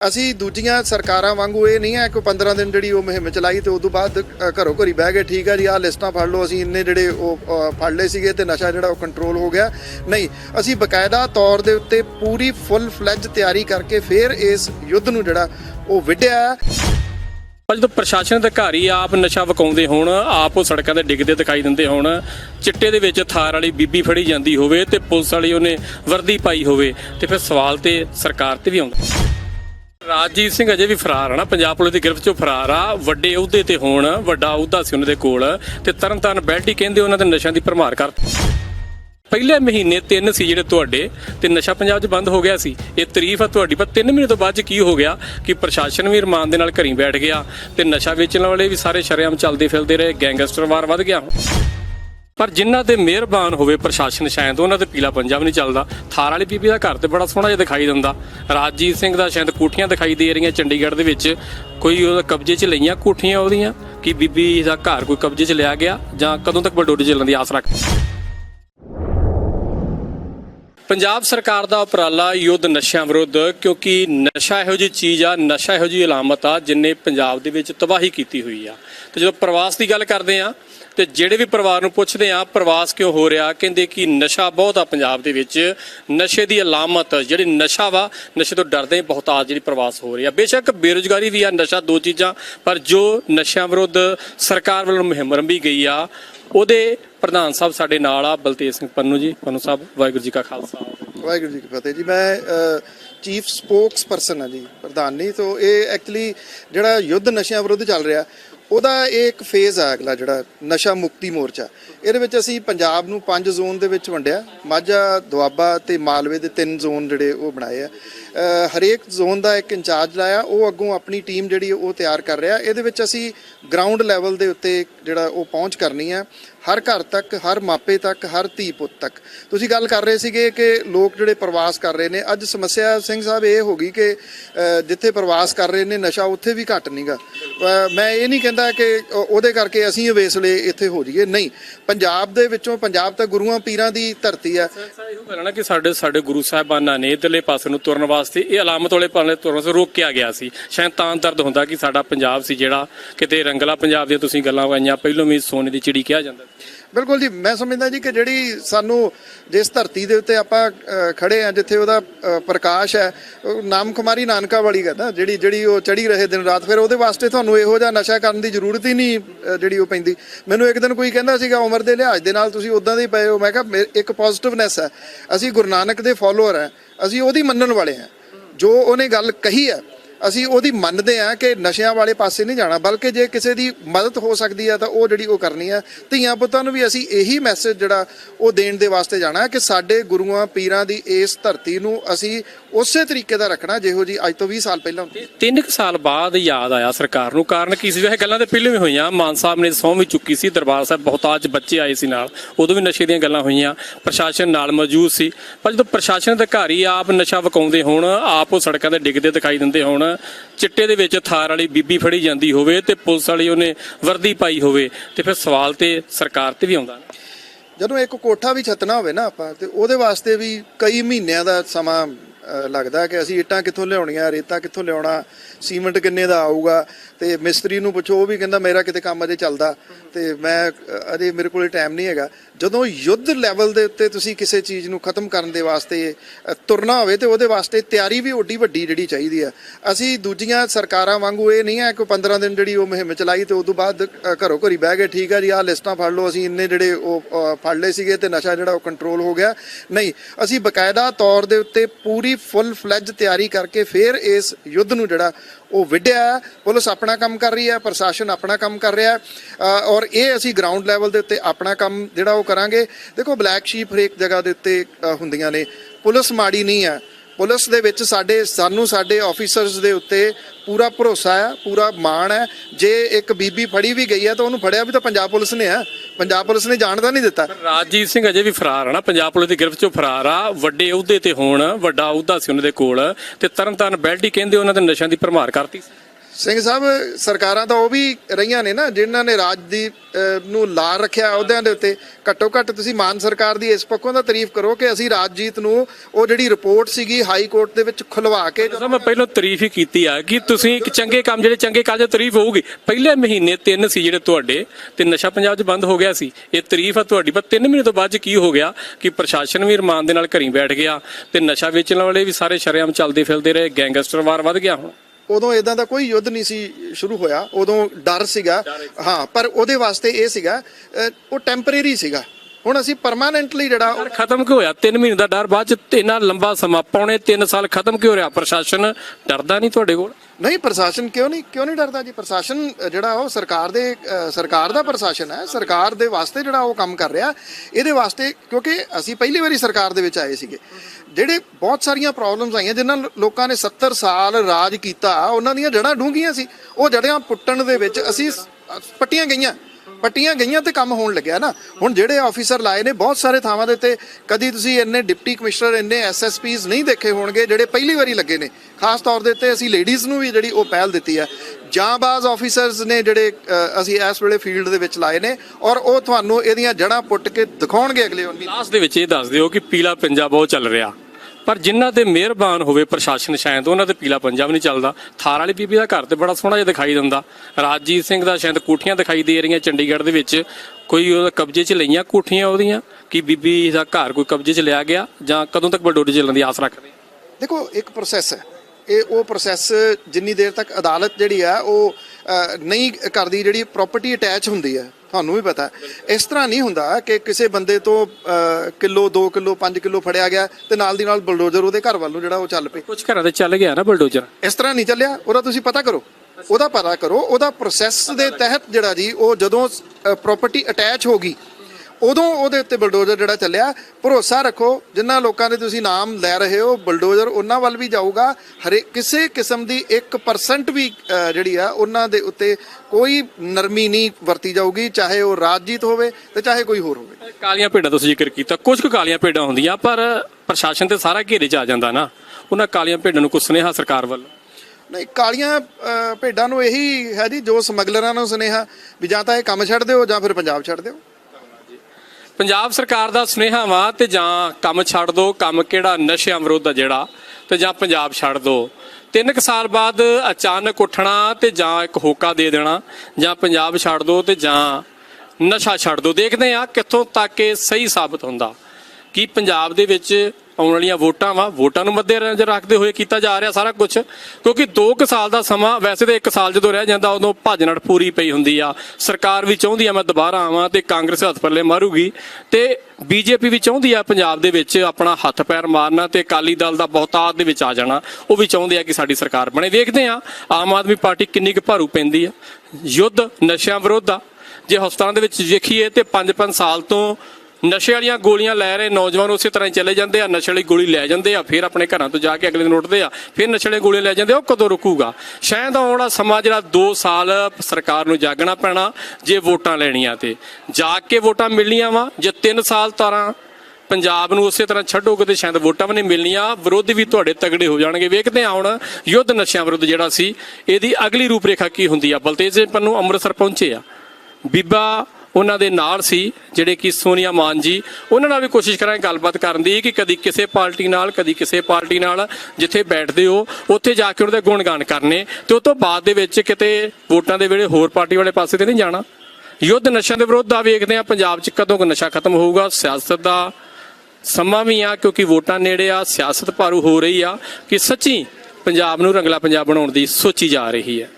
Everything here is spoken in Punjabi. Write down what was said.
ਅਸੀਂ ਦੂਜੀਆਂ ਸਰਕਾਰਾਂ ਵਾਂਗੂ ਇਹ ਨਹੀਂ ਹੈ ਕਿ 15 ਦਿਨ ਜਿਹੜੀ ਉਹ ਮੁਹਿੰਮ ਚਲਾਈ ਤੇ ਉਸ ਤੋਂ ਬਾਅਦ ਅ, ਘਰੋਂ ਘਰੀ ਬਹਿ ਗਏ ਠੀਕ ਆ ਜੀ ਆਹ ਲਿਸਟਾਂ ਫੜ ਲਓ ਅਸੀਂ ਇੰਨੇ ਜਿਹੜੇ ਉਹ ਫੜ ਲਏ ਸੀਗੇ ਤੇ ਨਸ਼ਾ ਜਿਹੜਾ ਉਹ ਕੰਟਰੋਲ ਹੋ ਗਿਆ। ਨਹੀਂ ਅਸੀਂ ਬਕਾਇਦਾ ਤੌਰ ਦੇ ਉੱਤੇ ਪੂਰੀ ਫੁੱਲ ਫਲੈਜ ਤਿਆਰੀ ਕਰਕੇ ਫਿਰ ਇਸ ਯੁੱਧ ਨੂੰ ਜਿਹੜਾ ਉਹ ਵਿੱਢਿਆ ਪਰ ਜਦੋਂ ਪ੍ਰਸ਼ਾਸਨ ਅਧਿਕਾਰੀ ਆਪ ਨਸ਼ਾ ਵਕਾਉਂਦੇ ਹੋਣ ਆਪ ਉਹ ਸੜਕਾਂ ਤੇ ਡਿੱਗਦੇ ਦਿਖਾਈ ਦਿੰਦੇ ਹੋਣ ਚਿੱਟੇ ਦੇ ਵਿੱਚ ਥਾਰ ਵਾਲੀ ਬੀਬੀ ਫੜੀ ਜਾਂਦੀ ਹੋਵੇ ਤੇ ਪੁਲਿਸ ਵਾਲੀ ਉਹਨੇ ਵਰਦੀ ਪਾਈ ਹੋਵੇ ਤੇ ਫਿਰ ਸਵਾਲ ਤੇ ਸਰਕਾਰ ਤੇ ਵੀ ਆਉਂਦਾ। ਰਾਜਜੀਤ ਸਿੰਘ ਅਜੇ ਵੀ ਫਰਾਰ ਆ ਨਾ, ਪੰਜਾਬ ਪੁਲਿਸ ਦੀ ਗ੍ਰਿਫਤ ਚੋਂ ਫਰਾਰ ਆ। ਵੱਡੇ ਅਹੁਦੇ ਤੇ ਹੋਣ, ਵੱਡਾ ਅਹੁਦਾ ਸੀ ਉਹਨਾਂ ਦੇ ਕੋਲ ਤੇ ਤਰਨਤਾਰਨ ਬੈਲਟੀ ਕਹਿੰਦੇ ਉਹਨਾਂ ਦੇ ਨਸ਼ਿਆਂ ਦੀ ਭਰਮਾਰ ਕਰ ਪਹਿਲੇ ਮਹੀਨੇ ਤਿੰਨ ਸੀ ਜਿਹੜੇ ਤੁਹਾਡੇ ਤੇ ਨਸ਼ਾ ਪੰਜਾਬ 'ਚ ਬੰਦ ਹੋ ਗਿਆ ਸੀ। ਇਹ ਤਾਰੀਫ ਆ ਤੁਹਾਡੀ, ਪਰ ਤਿੰਨ ਮਹੀਨੇ ਤੋਂ ਬਾਅਦ 'ਚ ਕੀ ਹੋ ਗਿਆ ਕਿ ਪ੍ਰਸ਼ਾਸਨ ਵੀ ਰਮਾਨ ਦੇ ਨਾਲ ਘਰੀ ਬੈਠ ਗਿਆ ਤੇ ਨਸ਼ਾ ਵੇਚਣ ਵਾਲੇ ਵੀ ਸਾਰੇ ਸ਼ਰੇਆਮ ਚੱਲਦੇ ਫਿਰਦੇ ਰਹੇ, ਗੈਂਗਸਟਰ ਵਾਰ ਵੱਧ ਗਿਆ। ਪਰ ਜਿਨ੍ਹਾਂ ਤੇ ਮਿਹਰਬਾਨ ਹੋਵੇ ਪ੍ਰਸ਼ਾਸਨ ਸ਼ਾਇਦ, ਉਹਨਾਂ ਤੇ ਪੀਲਾ ਪੰਜਾਬ ਨਹੀਂ ਚੱਲਦਾ। ਥਾਰ ਵਾਲੀ ਬੀਬੀ ਦਾ ਘਰ ਤੇ ਬੜਾ ਸੋਹਣਾ ਜਿਹਾ ਦਿਖਾਈ ਦਿੰਦਾ। ਰਾਜਜੀਤ ਸਿੰਘ ਦਾ ਸ਼ਾਇਦ ਕੋਠੀਆਂ ਦਿਖਾਈ ਦੇ ਰਹੀਆਂ ਚੰਡੀਗੜ੍ਹ ਦੇ ਵਿੱਚ। ਕੋਈ ਉਹਦਾ ਕਬਜ਼ੇ 'ਚ ਲਈਆਂ ਕੋਠੀਆਂ ਉਹਦੀਆਂ? ਕਿ ਬੀਬੀ ਦਾ ਘਰ ਕੋਈ ਕਬਜ਼ੇ 'ਚ ਲਿਆ ਗਿਆ? ਜਾਂ ਕਦੋਂ ਤੱਕ ਬਡੋਡੀ ਚੱਲਣ ਦੀ ਆਸ ਰੱਖ ਪੰਜਾਬ ਸਰਕਾਰ ਦਾ ਉਪਰਾਲਾ ਯੁੱਧ ਨਸ਼ਿਆਂ ਵਿਰੁੱਧ, ਕਿਉਂਕਿ ਨਸ਼ਾ ਇਹੋ ਜਿਹੀ ਚੀਜ਼ ਆ, ਨਸ਼ਾ ਇਹੋ ਜਿਹੀ ਅਲਾਮਤ ਆ, ਜਿਨੇ ਪੰਜਾਬ ਦੇ ਵਿੱਚ ਤਬਾਹੀ ਕੀਤੀ ਹੋਈ ਆ। ਤੇ ਜਦੋਂ ਪ੍ਰਵਾਸ ਦੀ ਗੱਲ ਕਰਦੇ ਆ ਤੇ ਜਿਹੜੇ ਵੀ ਪਰਿਵਾਰ ਨੂੰ ਪੁੱਛਦੇ ਆ ਪ੍ਰਵਾਸ ਕਿਉਂ ਹੋ ਰਿਹਾ? ਕਹਿੰਦੇ ਕਿ ਨਸ਼ਾ ਬਹੁਤ ਆ ਪੰਜਾਬ ਦੇ ਵਿੱਚ। ਨਸ਼ੇ ਦੀ ਅਲਾਮਤ, ਜਿਹੜੀ ਨਸ਼ਾ ਵਾ, ਨਸ਼ੇ ਤੋਂ ਡਰਦੇ ਹੀ ਬਹੁਤਾਤ ਜਿਹੜੀ ਪ੍ਰਵਾਸ ਹੋ ਰਹੀ ਆ। ਬੇਸ਼ੱਕ ਬੇਰੁਜ਼ਗਾਰੀ ਵੀ ਆ, ਨਸ਼ਾ ਦੋ ਚੀਜ਼ਾਂ, ਪਰ ਜੋ ਨਸ਼ਿਆਂ ਵਿਰੁੱਧ ਸਰਕਾਰ ਵੱਲੋਂ ਮੁਹਿੰਮ ਰੰਭੀ ਗਈ ਆ, ਉਹਦੇ ਪ੍ਰਧਾਨ ਸਾਹਿਬ ਸਾਡੇ ਨਾਲ ਆ, ਬਲਤੇਜ ਸਿੰਘ ਪੰਨੂ ਜੀ, ਪੰਨੂ ਸਾਹਿਬ, ਵਾਹਿਗੁਰੂ ਜੀ ਕਾ ਖਾਲਸਾ। ਵਾਹਿਗੁਰੂ ਜੀ ਕੀ ਫਤਿਹ ਜੀ। ਮੈਂ ਚੀਫ ਸਪੋਕਸ ਪਰਸਨ ਹਾਂ ਜੀ, ਪ੍ਰਧਾਨ ਨਹੀਂ, ਤੋਂ ਇਹ ਐਕਚੁਅਲੀ ਜਿਹੜਾ ਯੁੱਧ ਨਸ਼ਿਆਂ ਵਿਰੁੱਧ ਚੱਲ ਰਿਹਾ ਉਹਦਾ ਇਹ ਇੱਕ ਫੇਜ਼ ਆ ਅਗਲਾ ਜਿਹੜਾ ਨਸ਼ਾ ਮੁਕਤੀ ਮੋਰਚਾ। ਇਹਦੇ ਵਿੱਚ ਅਸੀਂ ਪੰਜਾਬ ਨੂੰ ਪੰਜ ਜ਼ੋਨ ਦੇ ਵਿੱਚ ਵੰਡਿਆ। ਮਾਝਾ, ਦੁਆਬਾ ਤੇ ਮਾਲਵੇ ਦੇ ਤਿੰਨ ਜ਼ੋਨ ਜਿਹੜੇ ਉਹ ਬਣਾਏ ਆ। ਹਰੇਕ ਜ਼ੋਨ ਦਾ ਇੱਕ ਇੰਚਾਰਜ ਲਾਇਆ। ਉਹ ਅੱਗੋਂ ਆਪਣੀ ਟੀਮ ਜਿਹੜੀ ਉਹ ਤਿਆਰ ਕਰ ਰਿਹਾ। ਇਹਦੇ ਵਿੱਚ ਅਸੀਂ ਗਰਾਊਂਡ ਲੈਵਲ ਦੇ ਉੱਤੇ ਜਿਹੜਾ ਉਹ ਪਹੁੰਚ ਕਰਨੀ ਹੈ ਹਰ ਘਰ ਤੱਕ, ਹਰ ਮਾਪੇ ਤੱਕ, ਹਰ ਧੀ ਪੁੱਤ ਤੱਕ। ਤੁਸੀਂ ਗੱਲ ਕਰ ਰਹੇ ਸੀਗੇ ਕਿ ਲੋਕ ਜਿਹੜੇ ਪ੍ਰਵਾਸ ਕਰ ਰਹੇ ਨੇ। ਅੱਜ ਸਮੱਸਿਆ ਸਿੰਘ ਸਾਹਿਬ ਇਹ ਹੋ ਗਈ ਕਿ ਜਿੱਥੇ ਪ੍ਰਵਾਸ ਕਰ ਰਹੇ ਨੇ, ਨਸ਼ਾ ਉੱਥੇ ਵੀ ਘਟ ਨਹੀਂਗਾ ਮੈਂ ਇਹ ਨਹੀਂ ਕਹਿੰਦਾ ਕਿ ਉਹਦੇ ਕਰਕੇ ਅਸੀਂ ਵੇਸਲੇ ਇੱਥੇ ਹੋ ਜਾਈਏ। ਨਹੀਂ, ਪੰਜਾਬ ਦੇ ਵਿੱਚੋਂ ਪੰਜਾਬ ਤਾਂ ਗੁਰੂਆਂ ਪੀਰਾਂ ਦੀ ਧਰਤੀ ਆ ਸਰ ਇਹੋ ਗੱਲ ਨਾ ਕਿ ਸਾਡੇ ਸਾਡੇ ਗੁਰੂ ਸਾਹਿਬਾਨਾਂ ਨੇ ਇਧਰਲੇ ਪਾਸੇ ਨੂੰ ਤੁਰਨ ਵਾਸਤੇ ਇਹ ਅਲਾਮਤ ਵਾਲੇ ਪਾਸੇ ਤੁਰਨ ਵਾਸਤੇ ਰੋਕਿਆ ਗਿਆ ਸੀ। ਸ਼ਾਇਦ ਤਾਂ ਦਰਦ ਹੁੰਦਾ ਕਿ ਸਾਡਾ ਪੰਜਾਬ ਸੀ ਜਿਹੜਾ ਕਿਤੇ ਰੰਗਲਾ ਪੰਜਾਬ ਦੀਆਂ ਤੁਸੀਂ ਗੱਲਾਂ ਆਈਆਂ ਪਹਿਲੋਂ ਵੀ ਸੋਨੇ ਦੀ ਚਿੜੀ ਕਿਹਾ ਜਾਂਦਾ ਬਿਲਕੁਲ ਜੀ ਮੈਂ ਸਮਝਦਾ ਜੀ ਕਿ ਜਿਹੜੀ ਸਾਨੂੰ ਜਿਸ ਧਰਤੀ ਦੇ ਉੱਤੇ ਆਪਾਂ ਅ, ਖੜੇ ਆ ਜਿੱਥੇ ਉਹਦਾ ਪ੍ਰਕਾਸ਼ ਹੈ ਉਹ ਨਾਮ ਕੁਮਾਰੀ ਨਾਨਕਾ ਵਾਲੀ ਗੱਲ ਜਿਹੜੀ ਜਿਹੜੀ ਉਹ ਚੜੀ ਰਹੇ ਦਿਨ ਰਾਤ ਫਿਰ ਉਹਦੇ ਵਾਸਤੇ ਤੁਹਾਨੂੰ ਇਹੋ ਜਿਹਾ ਨਸ਼ਾ ਕਰਨ ਦੀ ਜ਼ਰੂਰਤ ਹੀ ਨਹੀਂ ਜਿਹੜੀ ਉਹ ਪੈਂਦੀ। ਮੈਨੂੰ ਇੱਕ ਦਿਨ ਕੋਈ ਕਹਿੰਦਾ ਸੀਗਾ ਉਮਰ ਦੇ ਲਿਹਾਜ਼ ਦੇ ਨਾਲ ਤੁਸੀਂ ਉਦਾਂ ਦੇ ਪਏ ਹੋ ਮੈਂ ਕਿਹਾ ਮੇ- ਇੱਕ ਪੋਜ਼ਿਟਿਵਨੈਸ ਹੈ। ਅਸੀਂ ਗੁਰੂ ਨਾਨਕ ਦੇ ਫਾਲੋਅਰ ਹੈ ਅਸੀਂ ਉਹਦੀ ਮੰਨਣ ਵਾਲੇ ਹਾਂ ਜੋ ਉਹਨੇ ਗੱਲ ਕਹੀ ਹੈ ਅਸੀਂ ਉਹਦੀ ਮੰਨਦੇ ਆ ਕਿ ਨਸ਼ਿਆਂ ਵਾਲੇ ਪਾਸੇ ਨਹੀਂ ਜਾਣਾ, ਬਲਕਿ ਜੇ ਕਿਸੇ ਦੀ ਮਦਦ ਹੋ ਸਕਦੀ ਹੈ ਤਾਂ ਉਹ ਜਿਹੜੀ ਉਹ ਕਰਨੀ ਹੈ। ਧੀਆਂ ਪੁੱਤਾਂ ਨੂੰ ਵੀ ਅਸੀਂ ਇਹੀ ਮੈਸੇਜ ਜਿਹੜਾ ਉਹ ਦੇਣ ਦੇ ਵਾਸਤੇ ਜਾਣਾ ਕਿ ਸਾਡੇ ਗੁਰੂਆਂ, ਪੀਰਾਂ ਦੀ ਇਸ ਧਰਤੀ ਨੂੰ ਅਸੀਂ ਉਸੇ ਤਰੀਕੇ ਦਾ ਰੱਖਣਾ ਜਿਹੋ ਜੀ ਅੱਜ ਤੋਂ 20 ਸਾਲ ਪਹਿਲਾਂ ਤਿੰਨ ਕੁ ਸਾਲ ਬਾਅਦ ਯਾਦ ਆਇਆ ਸਰਕਾਰ ਨੂੰ, ਕਾਰਨ ਕੀ ਸੀ? ਵੈਸੇ ਗੱਲਾਂ ਤੇ ਪਹਿਲਾਂ ਵੀ ਹੋਈਆਂ। ਮਾਨ ਸਾਹਿਬ ਨੇ ਸਹੁੰ ਵੀ ਚੁੱਕੀ ਸੀ, ਦਰਬਾਰ ਸਾਹਿਬ ਬਹੁਤਾਜ ਬੱਚੇ ਆਏ ਸੀ ਨਾਲ। ਉਦੋਂ ਵੀ ਨਸ਼ੇ ਦੀਆਂ ਗੱਲਾਂ ਹੋਈਆਂ। ਪ੍ਰਸ਼ਾਸਨ ਨਾਲ ਮੌਜੂਦ ਸੀ। ਪਰ ਜਦੋਂ ਪ੍ਰਸ਼ਾਸਨ ਅਧਿਕਾਰੀ ਆਪ ਨਸ਼ਾ ਵਕਾਉਂਦੇ ਹੋਣ, ਆਪ ਉਹ ਸੜਕਾਂ ਤੇ ਡਿੱਗਦੇ ਦਿਖਾਈ ਦਿੰਦੇ ਹੋਣ ਚਿੱਟੇ ਦੇ ਵਿੱਚ ਥਾਰ ਵਾਲੀ ਬੀਬੀ ਫੜੀ ਜਾਂਦੀ ਹੋਵੇ ਤੇ ਪੁਲਿਸ ਵਾਲੀ ਉਹਨੇ ਵਰਦੀ ਪਾਈ ਹੋਵੇ ਤੇ ਫਿਰ ਸਵਾਲ ਤੇ ਸਰਕਾਰ ਤੇ ਵੀ ਆਉਂਦਾ ਜਦੋਂ ਇੱਕ ਕੋਠਾ ਵੀ ਛੱਤਣਾ ਹੋਵੇ ਨਾ ਆਪਾਂ, ਤੇ ਉਹਦੇ ਵਾਸਤੇ ਵੀ ਕਈ ਮਹੀਨਿਆਂ ਦਾ ਸਮਾਂ ਲੱਗਦਾ ਕਿ ਅਸੀਂ ਇੱਟਾਂ ਕਿੱਥੋਂ ਲਿਆਉਣੀਆਂ, ਰੇਤਾ ਕਿੱਥੋਂ ਲਿਆਉਣਾ, ਸੀਮੈਂਟ ਕਿੰਨੇ ਦਾ ਆਊਗਾ, ਤੇ ਮਿਸਤਰੀ ਨੂੰ ਪੁੱਛੋ, ਉਹ ਵੀ ਕਹਿੰਦਾ, ਮੇਰਾ ਕਿਤੇ ਕੰਮ ਅਜੇ ਚੱਲਦਾ। ਤੇ ਮੈਂ ਅਜੇ ਮੇਰੇ ਕੋਲੇ ਟਾਈਮ ਨਹੀਂ ਹੈਗਾ। ਜਦੋਂ ਯੁੱਧ ਲੈਵਲ ਦੇ ਉੱਤੇ ਤੁਸੀਂ ਕਿਸੇ ਚੀਜ਼ ਨੂੰ ਖਤਮ ਕਰਨ ਦੇ ਵਾਸਤੇ ਤੁਰਨਾ ਹੋਵੇ ਤੇ ਉਹਦੇ ਵਾਸਤੇ ਤਿਆਰੀ ਵੀ ਓਡੀ ਵੱਡੀ ਜਿਹੜੀ ਚਾਹੀਦੀ ਆ। ਅਸੀਂ ਦੂਜੀਆਂ ਸਰਕਾਰਾਂ ਵਾਂਗੂ ਇਹ ਨਹੀਂ ਹੈ ਕਿ 15 ਦਿਨ ਜਿਹੜੀ ਉਹ ਮੁਹਿੰਮ ਚਲਾਈ ਤੇ ਉਸ ਤੋਂ ਬਾਅਦ ਅ, ਘਰੋਂ ਘਰੀ ਬਹਿ ਗਏ ਠੀਕ ਆ ਜੀ ਆਹ ਲਿਸਟਾਂ ਫੜ ਲਓ ਅਸੀਂ ਇੰਨੇ ਜਿਹੜੇ ਉਹ ਫੜ ਲਏ ਸੀਗੇ ਤੇ ਨਸ਼ਾ ਜਿਹੜਾ ਉਹ ਕੰਟਰੋਲ ਹੋ ਗਿਆ। ਨਹੀਂ ਅਸੀਂ ਬਕਾਇਦਾ ਤੌਰ ਦੇ ਉੱਤੇ ਪੂਰੀ ਫੁੱਲ ਫਲੈਜ ਤਿਆਰੀ ਕਰਕੇ ਫਿਰ ਇਸ ਯੁੱਧ ਨੂੰ ਜਿਹੜਾ ਉਹ ਵਿੱਢਿਆ ਹੈ। ਪੁਲਿਸ ਆਪਣਾ ਕੰਮ ਕਰ ਰਹੀ ਹੈ ਪ੍ਰਸ਼ਾਸਨ ਆਪਣਾ ਕੰਮ ਕਰ ਰਿਹਾ ਔਰ ਇਹ ਅਸੀਂ ਗਰਾਊਂਡ ਲੈਵਲ ਦੇ ਉੱਤੇ ਆਪਣਾ ਕੰਮ ਜਿਹੜਾ ਉਹ ਕਰਾਂਗੇ। ਦੇਖੋ ਬਲੈਕ ਸ਼ੀਪ ਹਰੇਕ ਜਗ੍ਹਾ ਦੇ ਉੱਤੇ ਅ, ਹੁੰਦੀਆਂ ਨੇ। ਪੁਲਿਸ ਮਾੜੀ ਨਹੀਂ ਹੈ। ਪੁਲਿਸ ਦੇ ਵਿੱਚ ਸਾਡੇ ਸਾਨੂੰ ਸਾਡੇ ਆਫੀਸਰਸ ਦੇ ਉੱਤੇ ਪੂਰਾ ਭਰੋਸਾ ਹੈ ਪੂਰਾ ਮਾਣ ਹੈ। ਜੇ ਇੱਕ ਬੀਬੀ ਫੜੀ ਵੀ ਗਈ ਹੈ ਤਾਂ ਉਹਨੂੰ ਫੜਿਆ ਵੀ ਤਾਂ ਪੰਜਾਬ ਪੁਲਿਸ ਨੇ ਹੈ। ਪੰਜਾਬ ਪੁਲਿਸ ਨੇ ਜਾਣ ਦਾ ਨਹੀਂ ਦਿੱਤਾ। ਰਾਜਜੀਤ ਸਿੰਘ ਅਜੇ ਵੀ ਫਰਾਰ ਆ ਨਾ। ਪੰਜਾਬ ਪੁਲਿਸ ਦੀ ਗ੍ਰਿਫਤ ਚੋਂ ਫਰਾਰ ਆ। ਵੱਡੇ ਅਹੁਦੇ ਤੇ ਹੋਣ ਵੱਡਾ ਅਹੁਦਾ ਸੀ ਉਹਨਾਂ ਦੇ ਕੋਲ। ਤੇ ਤਰਨਤਾਰਨ ਬੈਲਟੀ ਕਹਿੰਦੇ ਉਹਨਾਂ ਦੇ ਨਸ਼ਿਆਂ ਦੀ ਭਰਮਾਰ ਕਰਤੀ ਸੀ। ਸਿੰਘ ਸਾਹਿਬ ਸਰਕਾਰਾਂ ਤਾਂ ਉਹ ਵੀ ਰਹੀਆਂ ਨੇ ਨਾ ਜਿਨ੍ਹਾਂ ਨੇ ਰਾਜ ਦੀ ਅਹ, ਨੂੰ ਲਾ ਰੱਖਿਆ ਅਹੁਦਿਆਂ ਦੇ ਉੱਤੇ। ਘੱਟੋ ਘੱਟ ਤੁਸੀਂ ਮਾਨ ਸਰਕਾਰ ਦੀ ਇਸ ਪੱਖੋਂ ਦਾ ਤਾਰੀਫ ਕਰੋ ਕਿ ਅਸੀਂ ਰਾਜਜੀਤ ਨੂੰ ਉਹ ਜਿਹੜੀ ਰਿਪੋਰਟ ਸੀਗੀ ਹਾਈ ਕੋਰਟ ਦੇ ਵਿੱਚ ਖੁਲਵਾ ਕੇ ਸਰ ਮੈਂ ਪਹਿਲਾਂ ਤਾਰੀਫ ਹੀ ਕੀਤੀ ਆ ਕਿ ਤੁਸੀਂ ਇੱਕ ਚੰਗੇ ਕੰਮ ਜਿਹੜੇ ਚੰਗੇ ਕਾਜ ਤਾਰੀਫ ਹੋਊਗੀ। ਪਹਿਲੇ ਮਹੀਨੇ ਤਿੰਨ ਸੀ ਜਿਹੜੇ ਤੁਹਾਡੇ ਤੇ ਨਸ਼ਾ ਪੰਜਾਬ 'ਚ ਬੰਦ ਹੋ ਗਿਆ ਸੀ। ਇਹ ਤਾਰੀਫ ਆ ਤੁਹਾਡੀ। ਪਰ ਤਿੰਨ ਮਹੀਨੇ ਤੋਂ ਬਾਅਦ 'ਚ ਕੀ ਹੋ ਗਿਆ ਕਿ ਪ੍ਰਸ਼ਾਸਨ ਵੀ ਰਮਾਨ ਦੇ ਨਾਲ ਘਰੀ ਬੈਠ ਗਿਆ ਤੇ ਨਸ਼ਾ ਵੇਚਣ ਵਾਲੇ ਵੀ ਸਾਰੇ ਸ਼ਰੇਆਮ ਚੱਲਦੇ ਫਿਰਦੇ ਰਹੇ ਗੈਂਗਸਟਰ ਵਾਰ ਵੱਧ ਗਿਆ ਹੁਣ। ਉਦੋਂ ਇਦਾਂ ਦਾ ਕੋਈ ਯੁੱਧ ਨਹੀਂ ਸੀ ਸ਼ੁਰੂ ਹੋਇਆ ਉਦੋਂ ਡਰ ਸੀਗਾ। ਹਾਂ ਪਰ ਉਹਦੇ ਵਾਸਤੇ ਇਹ ਸੀਗਾ ਉਹ ਟੈਂਪਰੇਰੀ ਸੀਗਾ। ਹੁਣ ਅਸੀਂ ਪਰਮਾਨੈਂਟਲੀ ਜਿਹੜਾ ਉਹ- ਖਤਮ ਕਿਉਂ ਹੋਇਆ? 3 ਮਹੀਨੇ ਦਾ ਡਰ ਬਾਅਦ 'ਚ ਇੰਨਾ ਲੰਬਾ ਸਮਾਂ ਪੌਣੇ 3 ਸਾਲ ਖਤਮ ਕਿਉਂ ਰਿਹਾ? ਪ੍ਰਸ਼ਾਸਨ ਡਰਦਾ ਨਹੀਂ ਤੁਹਾਡੇ ਕੋਲ? ਨਹੀਂ ਪ੍ਰਸ਼ਾਸਨ ਕਿਉਂ ਨਹੀਂ ਕਿਉਂ ਨਹੀਂ ਡਰਦਾ ਜੀ? ਪ੍ਰਸ਼ਾਸਨ ਅ, ਜਿਹੜਾ ਉਹ ਸਰਕਾਰ ਦੇ ਅ, ਸਰਕਾਰ ਦਾ ਪ੍ਰਸ਼ਾਸਨ ਹੈ। ਸਰਕਾਰ ਦੇ ਵਾਸਤੇ ਜਿਹੜਾ ਉਹ ਕੰਮ ਕਰ ਰਿਹਾ। ਇਹਦੇ ਵਾਸਤੇ ਕਿਉਂਕਿ ਅਸੀਂ ਪਹਿਲੀ ਵਾਰੀ ਸਰਕਾਰ ਦੇ ਵਿੱਚ ਆਏ ਸੀਗੇ। ਜਿਹੜੇ ਬਹੁਤ ਸਾਰੀਆਂ ਪ੍ਰੋਬਲਮਸ ਆਈਆਂ ਜਿਨ੍ਹਾਂ ਲੋ- ਲੋਕਾਂ ਨੇ 70 ਸਾਲ ਰਾਜ ਕੀਤਾ ਉਹਨਾਂ ਦੀਆਂ ਜੜ੍ਹਾਂ ਡੂੰਘੀਆਂ ਸੀ। ਉਹ ਜੜ੍ਹਾਂ ਪੁੱਟਣ ਦੇ ਵਿੱਚ ਅਸੀਂ ਸ- ਪੱਟੀਆਂ ਗਈਆਂ। ਪੱਟੀਆਂ ਗਈਆਂ ਤੇ ਕੰਮ ਹੋਣ ਲੱਗਿਆ ਨਾ। ਹੁਣ ਜਿਹੜੇ ਆਫੀਸਰ ਲਾਏ ਨੇ, ਬਹੁਤ ਸਾਰੇ ਥਾਵਾਂ ਦੇ ਉੱਤੇ ਕਦੀ ਤੁਸੀਂ ਇੰਨੇ ਡਿਪਟੀ ਕਮਿਸ਼ਨਰ, ਇੰਨੇ ਐਸਐਸਪੀਸ ਨਹੀਂ ਦੇਖੇ ਹੋਣਗੇ, ਜਿਹੜੇ ਪਹਿਲੀ ਵਾਰੀ ਲੱਗੇ ਨੇ। ਖਾਸ ਤੌਰ ਦੇ ਉੱਤੇ ਅਸੀਂ ਲੇਡੀਜ਼ ਨੂੰ ਵੀ ਜਿਹੜੀ ਉਹ ਪਹਿਲ ਦਿੱਤੀ ਹੈ। ਜਾਂਬਾਜ਼ ਆਫੀਸਰਸ ਨੇ ਜਿਹੜੇ ਅਸੀਂ ਇਸ ਵੇਲੇ ਫੀਲਡ ਦੇ ਵਿੱਚ ਲਾਏ ਨੇ ਔਰ ਉਹ ਤੁਹਾਨੂੰ ਇਹਦੀਆਂ ਜੜ੍ਹਾਂ ਪੁੱਟ ਕੇ ਦਿਖਾਉਣਗੇ ਅਗਲੇ 19 ਲਾਸਟ ਦੇ ਵਿੱਚ ਇਹ ਦੱਸ ਦਿਓ ਕਿ ਪੀਲਾ ਪੰਜਾਬ ਬਹੁਤ ਚੱਲ ਰਿਹਾ। ਪਰ ਜਿਨ੍ਹਾਂ ਤੇ ਮਿਹਰਬਾਨ ਹੋਵੇ ਪ੍ਰਸ਼ਾਸਨ ਸ਼ਾਇਦ ਉਹਨਾਂ ਤੇ ਪੀਲਾ ਪੰਜਾਬ ਨਹੀਂ ਚੱਲਦਾ। ਥਾਰ ਵਾਲੀ ਬੀਬੀ ਦਾ ਘਰ ਤੇ ਬੜਾ ਸੋਹਣਾ ਜਿਹਾ ਦਿਖਾਈ ਦਿੰਦਾ। ਰਾਜਜੀਤ ਸਿੰਘ ਦਾ ਸ਼ਾਇਦ ਕੋਠੀਆਂ ਦਿਖਾਈ ਦੇ ਰਹੀਆਂ ਚੰਡੀਗੜ੍ਹ ਦੇ ਵਿੱਚ। ਕੋਈ ਉਹਦਾ ਕਬਜ਼ੇ 'ਚ ਲਈਆਂ ਕੋਠੀਆਂ ਉਹਦੀਆਂ? ਕਿ ਬੀਬੀ ਦਾ ਘਰ ਕੋਈ ਕਬਜ਼ੇ 'ਚ ਲਿਆ ਗਿਆ? ਜਾਂ ਕਦੋਂ ਤੱਕ ਬਲਡੋਜ਼ਰ ਚੱਲਣ ਦੀ ਆਸ ਰੱਖਦੇ? ਦੇਖੋ ਇੱਕ ਪ੍ਰੋਸੈਸ ਹੈ। ਇਹ ਉਹ ਪ੍ਰੋਸੈਸ ਜਿੰਨੀ ਦੇਰ ਤੱਕ ਅਦਾਲਤ ਜਿਹੜੀ ਆ ਉਹ ਅ, ਨਹੀਂ ਕਰਦੀ ਜਿਹੜੀ ਪ੍ਰਾਪਰਟੀ ਅਟੈਚ ਹੁੰਦੀ ਹੈ। ਤੁਹਾਨੂੰ ਵੀ ਪਤਾ। ਇਸ ਤਰ੍ਹਾਂ ਨਹੀਂ ਹੁੰਦਾ ਕਿ ਕਿਸੇ ਬੰਦੇ ਤੋਂ ਕਿਲੋ 2 ਕਿਲੋ 5 ਕਿਲੋ ਫੜਿਆ ਗਿਆ ਤੇ ਨਾਲ ਦੀ ਨਾਲ ਬਲਡੋਜ਼ਰ ਉਹਦੇ ਘਰ ਵੱਲ ਜਿਹੜਾ ਉਹ ਚੱਲ ਪਏ। ਕੁਝ ਘਰਾਂ ਤੇ ਚੱਲ ਗਿਆ ਨਾ ਬਲਡੋਜ਼ਰ। ਇਸ ਤਰ੍ਹਾਂ ਨਹੀਂ ਚੱਲਿਆ। ਉਹਦਾ ਤੁਸੀਂ ਪਤਾ ਕਰੋ। ਉਹਦਾ ਪਤਾ ਕਰੋ। ਉਹਦਾ ਪ੍ਰੋਸੈਸ ਦੇ ਤਹਿਤ ਜਿਹੜਾ ਜੀ ਉਹ ਜਦੋਂ ਪ੍ਰਾਪਰਟੀ ਅਟੈਚ ਹੋ ਗਈ ਉਦੋਂ ਉਹਦੇ ਉੱਤੇ ਬਲਡੋਜ਼ਰ ਜਿਹੜਾ ਚੱਲਿਆ ਭਰੋਸਾ ਰੱਖੋ ਜਿਨ੍ਹਾਂ ਲੋਕਾਂ ਦੇ ਤੁਸੀਂ ਨਾਮ ਲੈ ਰਹੇ ਹੋ ਬਲਡੋਜ਼ਰ ਉਹਨਾਂ ਵੱਲ ਵੀ ਜਾਊਗਾ। ਹਰੇ ਕਿਸੇ ਕਿਸਮ ਦੀ 1% ਵੀ ਜਿਹੜੀ ਆ ਉਹਨਾਂ ਦੇ ਉੱਤੇ ਕੋਈ ਨਰਮੀ ਨਹੀਂ ਵਰਤੀ ਜਾਊਗੀ ਚਾਹੇ ਉਹ ਰਾਜਜੀਤ ਹੋਵੇ ਤੇ ਚਾਹੇ ਕੋਈ ਹੋਰ ਹੋਵੇ। ਕਾਲੀਆਂ ਭੇਡਾਂ ਤੁਸੀਂ ਜ਼ਿਕਰ ਕੀਤਾ ਕੁਝ ਕੁ ਕਾਲੀਆਂ ਭੇਡਾਂ ਹੁੰਦੀਆਂ ਪਰ ਪ੍ਰਸ਼ਾਸਨ ਤੇ ਸਾਰਾ ਘੇਰੇ 'ਚ ਆ ਜਾਂਦਾ ਨਾ। ਉਹਨਾਂ ਕਾਲੀਆਂ ਭੇਡਾਂ ਨੂੰ ਕੁਛ ਸੁਨੇਹਾ ਸਰਕਾਰ ਵੱਲ? ਨਹੀਂ ਕਾਲੀਆਂ ਭੇਡਾਂ ਨੂੰ ਇਹੀ ਹੈ ਜੀ ਜੋ ਸਮਗਲਰਾਂ ਨੂੰ ਸੁਨੇਹਾ ਵੀ ਜਾਂ ਤਾਂ ਇਹ ਕੰਮ ਛੱਡ ਦਿਓ ਜਾਂ ਫਿਰ ਪੰਜਾਬ ਛੱਡ ਦਿਓ। ਪੰਜਾਬ ਸਰਕਾਰ ਦਾ ਸੁਨੇਹਾ ਵਾ ਤੇ ਜਾਂ ਕੰਮ ਛੱਡ ਦੋ, ਕੰਮ ਕਿਹੜਾ ਨਸ਼ਿਆਂ ਵਿਰੁੱਧ ਆ ਜਿਹੜਾ, ਤੇ ਜਾਂ ਪੰਜਾਬ ਛੱਡ ਦੋ। ਤਿੰਨ ਕੁ ਸਾਲ ਬਾਅਦ ਅਚਾਨਕ ਉੱਠਣਾ ਤੇ ਜਾਂ ਇੱਕ ਹੋਕਾ ਦੇ ਦੇਣਾ, ਜਾਂ ਪੰਜਾਬ ਛੱਡ ਦੋ ਤੇ ਜਾਂ ਨਸ਼ਾ ਛੱਡ ਦੋ। ਦੇਖਦੇ ਆ ਕਿੱਥੋਂ ਤੱਕ ਇਹ ਸਹੀ ਸਾਬਤ ਹੁੰਦਾ। ਕੀ ਪੰਜਾਬ ਦੇ ਵਿੱਚ ਆਉਣ ਵਾਲੀਆਂ ਵੋਟਾਂ ਵਾ, ਵੋਟਾਂ ਨੂੰ ਮੱਦੇ ਨਜ਼ਰ ਰੱਖਦੇ ਹੋਏ ਕੀਤਾ ਜਾ ਰਿਹਾ ਸਾਰਾ ਕੁਝ ਕਿਉਂਕਿ 2 ਕੁ ਸਾਲ ਦਾ ਸਮਾਂ ਵੈਸੇ ਤਾਂ 1 ਸਾਲ ਜਦੋਂ ਰਹਿ ਜਾਂਦਾ ਉਦੋਂ ਭੱਜ ਪੂਰੀ ਪਈ ਹੁੰਦੀ ਆ। ਸਰਕਾਰ ਵੀ ਚਾਹੁੰਦੀ ਆ, ਮੈਂ ਦੁਬਾਰਾ ਆਵਾਂ ਤੇ ਕਾਂਗਰਸ ਹੱਥ ਪੱਲੇ ਮਾਰੂਗੀ ਤੇ ਬੀਜੇਪੀ ਵੀ ਚਾਹੁੰਦੀ ਆ ਪੰਜਾਬ ਦੇ ਵਿੱਚ ਆਪਣਾ ਹੱਥ ਪੈਰ ਮਾਰਨਾ ਤੇ ਅਕਾਲੀ ਦਲ ਦਾ ਬਹੁਤਾਤ ਦੇ ਵਿੱਚ ਆ ਜਾਣਾ। ਉਹ ਵੀ ਚਾਹੁੰਦੇ ਆ ਕਿ ਸਾਡੀ ਸਰਕਾਰ ਬਣੇ। ਦੇਖਦੇ ਆ ਆਮ ਆਦਮੀ ਪਾਰਟੀ ਕਿੰਨੀ ਕੁ ਭਾਰੂ ਪੈਂਦੀ ਆ। ਯੁੱਧ, ਨਸ਼ਿਆਂ ਵਿਰੁੱਧ ਆ। ਜੇ ਹਸਪਤਾਲਾਂ ਦੇ ਵਿੱਚ ਵੇਖੀਏ ਤੇ 5-5 ਸਾਲ ਤੋਂ ਨਸ਼ੇ ਵਾਲੀਆਂ ਗੋਲੀਆਂ ਲੈ ਰਹੇ ਨੌਜਵਾਨ ਉਸੇ ਤਰ੍ਹਾਂ ਹੀ ਚਲੇ ਜਾਂਦੇ ਆ, ਨਸ਼ੇ ਵਾਲੀ ਗੋਲੀ ਲੈ ਜਾਂਦੇ ਆ, ਫਿਰ ਆਪਣੇ ਘਰਾਂ ਤੋਂ ਜਾ ਕੇ ਅਗਲੇ ਦਿਨ ਉੱਠਦੇ ਆ, ਫਿਰ ਨਸ਼ੇ ਵਾਲੀਆਂ ਗੋਲੀਆਂ ਲੈ ਜਾਂਦੇ ਆ, ਉਹ ਕਦੋਂ ਰੁਕੂਗਾ? ਸ਼ਾਇਦ ਆਉਣ ਵਾਲਾ ਸਮਾਂ ਜਿਹੜਾ 2 ਸਾਲ ਸਰਕਾਰ ਨੂੰ ਜਾਗਣਾ ਪੈਣਾ, ਜੇ ਵੋਟਾਂ ਲੈਣੀਆਂ ਤੇ। ਜਾਗ ਕੇ ਵੋਟਾਂ ਮਿਲਣੀਆਂ ਵਾ, ਜੇ 3 ਸਾਲ ਤਾਰਾਂ ਪੰਜਾਬ ਨੂੰ ਉਸੇ ਤਰ੍ਹਾਂ ਛੱਡੋਗੇ ਤੇ ਸ਼ਾਇਦ ਵੋਟਾਂ ਵੀ ਨਹੀਂ ਮਿਲਣੀਆਂ, ਵਿਰੋਧੀ ਵੀ ਤੁਹਾਡੇ ਤਗੜੇ ਹੋ ਜਾਣਗੇ। ਵੇਖਦੇ ਹਾਂ ਹੁਣ ਯੁੱਧ ਨਸ਼ਿਆਂ ਵਿਰੁੱਧ ਜਿਹੜਾ ਸੀ, ਇਹਦੀ ਅਗਲੀ ਰੂਪਰੇਖਾ ਕੀ ਹੁੰਦੀ ਆ? ਬਲਤੇਜ ਸਿੰਘ ਪੰਨੂ ਅੰਮ੍ਰਿਤਸਰ ਪਹੁੰਚੇ ਆ। ਬੀਬਾ ਉਹਨਾਂ ਦੇ ਨਾਲ ਸੀ, ਜਿਹੜੇ ਕਿ ਸੋਨੀਆ ਮਾਨ ਜੀ, ਉਹਨਾਂ ਨਾਲ ਵੀ ਕੋਸ਼ਿਸ਼ ਕਰਾਂਗੇ ਗੱਲਬਾਤ ਕਰਨ ਦੀ ਕਿ ਕਦੀ ਕਿਸੇ ਪਾਰਟੀ ਨਾਲ, ਕਦੀ ਕਿਸੇ ਪਾਰਟੀ ਨਾਲ ਜਿੱਥੇ ਬੈਠਦੇ ਹੋ, ਉੱਥੇ ਜਾ ਕੇ ਉਹਨਾਂ ਦੇ ਗੁਣ ਗਾਣ ਕਰਨੇ ਤੇ ਉਸ ਤੋਂ ਬਾਅਦ ਦੇ ਵਿੱਚ ਕਿਤੇ ਵੋਟਾਂ ਦੇ ਵੇਲੇ ਹੋਰ ਪਾਰਟੀ ਵਾਲੇ ਪਾਸੇ ਤੇ ਨਹੀਂ ਜਾਣਾ। ਯੁੱਧ ਨਸ਼ਿਆਂ ਦੇ ਵਿਰੁੱਧ ਆ ਵੇਖਦੇ ਆ ਪੰਜਾਬ 'ਚ ਕਦੋਂ ਕੁ ਨਸ਼ਾ ਖਤਮ ਹੋਊਗਾ, ਸਿਆਸਤ ਦਾ ਸਮਾਂ ਵੀ ਆ, ਕਿਉਂਕਿ ਵੋਟਾਂ ਨੇੜੇ ਆ, ਸਿਆਸਤ ਭਾਰੂ ਹੋ ਰਹੀ ਆ ਕਿ ਸੱਚੀ ਪੰਜਾਬ ਨੂੰ ਰੰਗਲਾ ਪੰਜਾਬ ਬਣਾਉਣ ਦੀ ਸੋਚੀ ਜਾ ਰਹੀ ਹੈ।